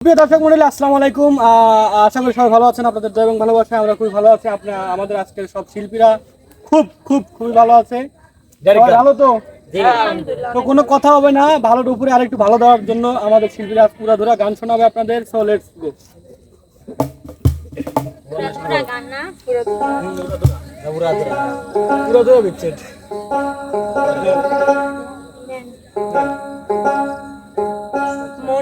প্রিয় দর্শক মন্ডলী আসসালামু আলাইকুম। আশা করি সবাই ভালো আছেন আপনাদের জয় এবং ভালোবাসা আমরা খুবই ভালো আছি। আপনার আমাদের আজকের সব শিল্পীরা খুব খুব খুবই ভালো আছে। ভালো তো? তো কোনো কথা হবে না ভালোর উপরে আরেকটু ভালো দেওয়ার জন্য আমাদের শিল্পীরা পুরা ধরা গান শোনাবে আপনাদের। সো লেটস গো পুরা ধরা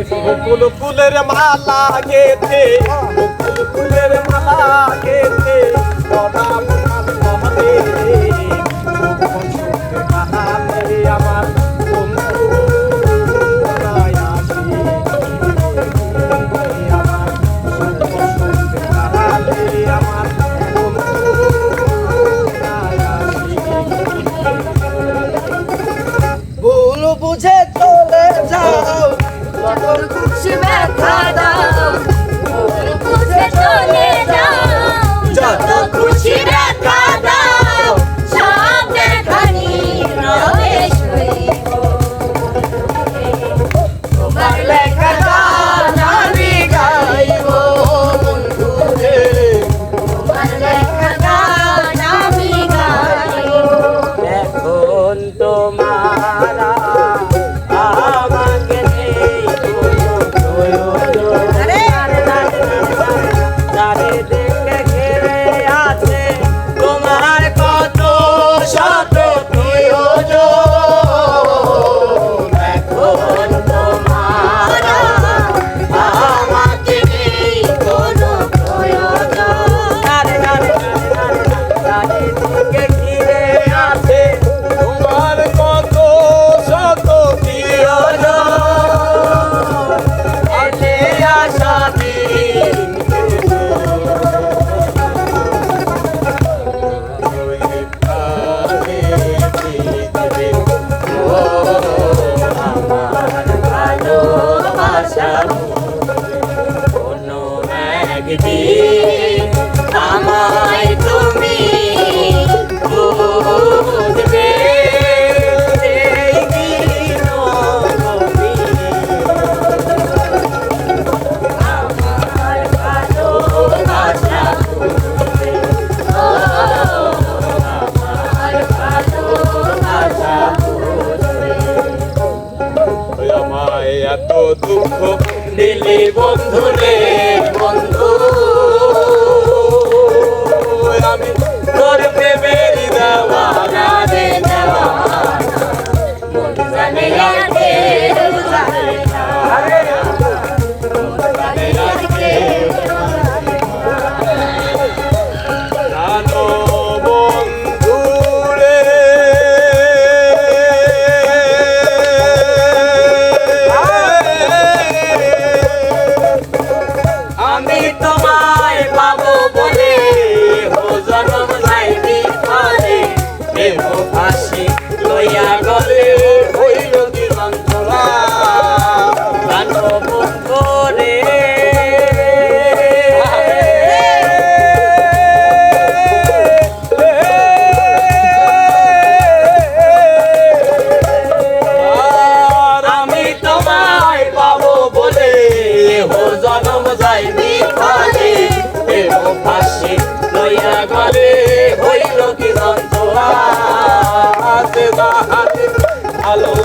মুকুল ফুলের মালা গেতে মুকুল ফুলের মালা গেতে সদা আমার কোনো একদিন বন্ধুরে।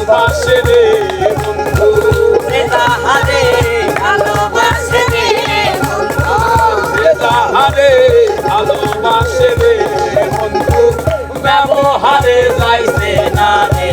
ভালোবাসে রে বন্ধু রে তাহারে ভালোবাসে রে বন্ধু। রে তাহারে ভালোবাসে রে বন্ধু। ব্যবহারে যাইছে না রে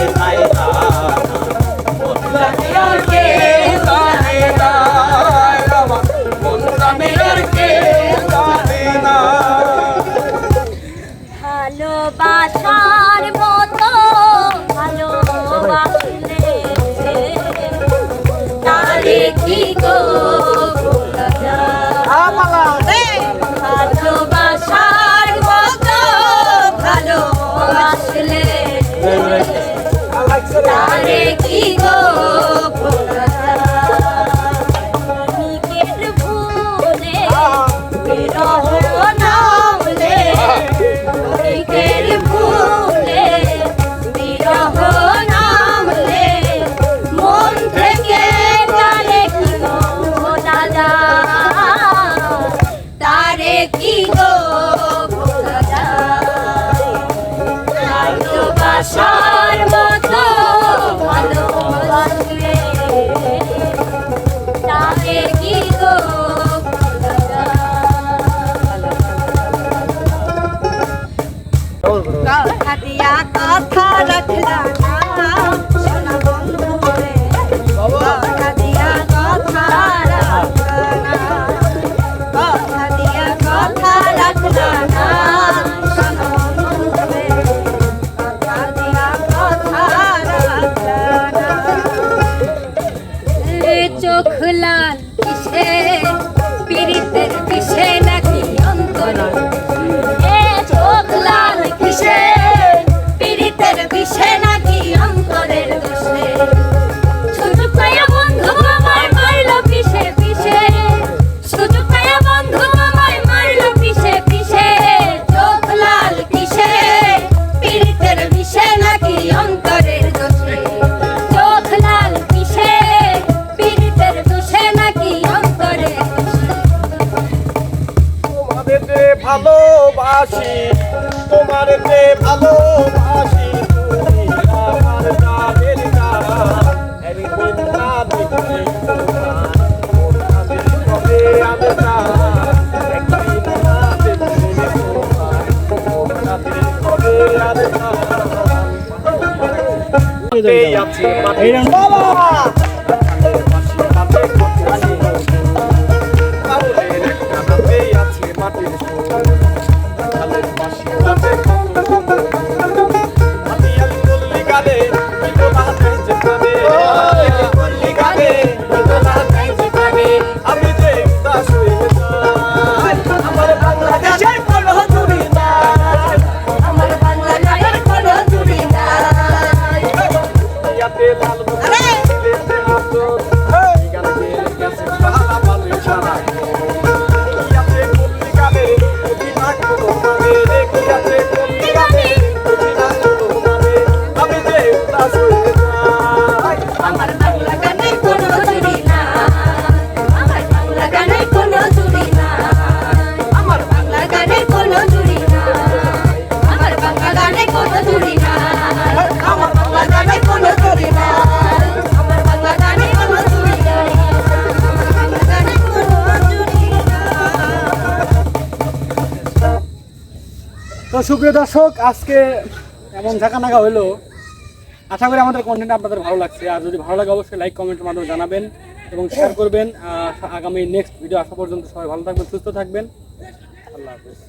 দিয়া কথা রাখলা না ভালোবাসি তোমার যে ভালোবাসি তুমি আমার জানের একদিন না দেখলে কবে আমি সুপ্রিয় দর্শক, আজকে এমন ঝাঁকানাকা হলো আশা করি আমাদের কন্টেন্ট আপনাদের ভালো লাগছে। আর যদি ভালো লাগে, অবশ্যই লাইক কমেন্টের মাধ্যমে জানাবেন এবং শেয়ার করবেন। আগামী নেক্সট ভিডিও আসা পর্যন্ত সবাই ভালো থাকবেন, সুস্থ থাকবেন। আল্লাহ হাফিজ।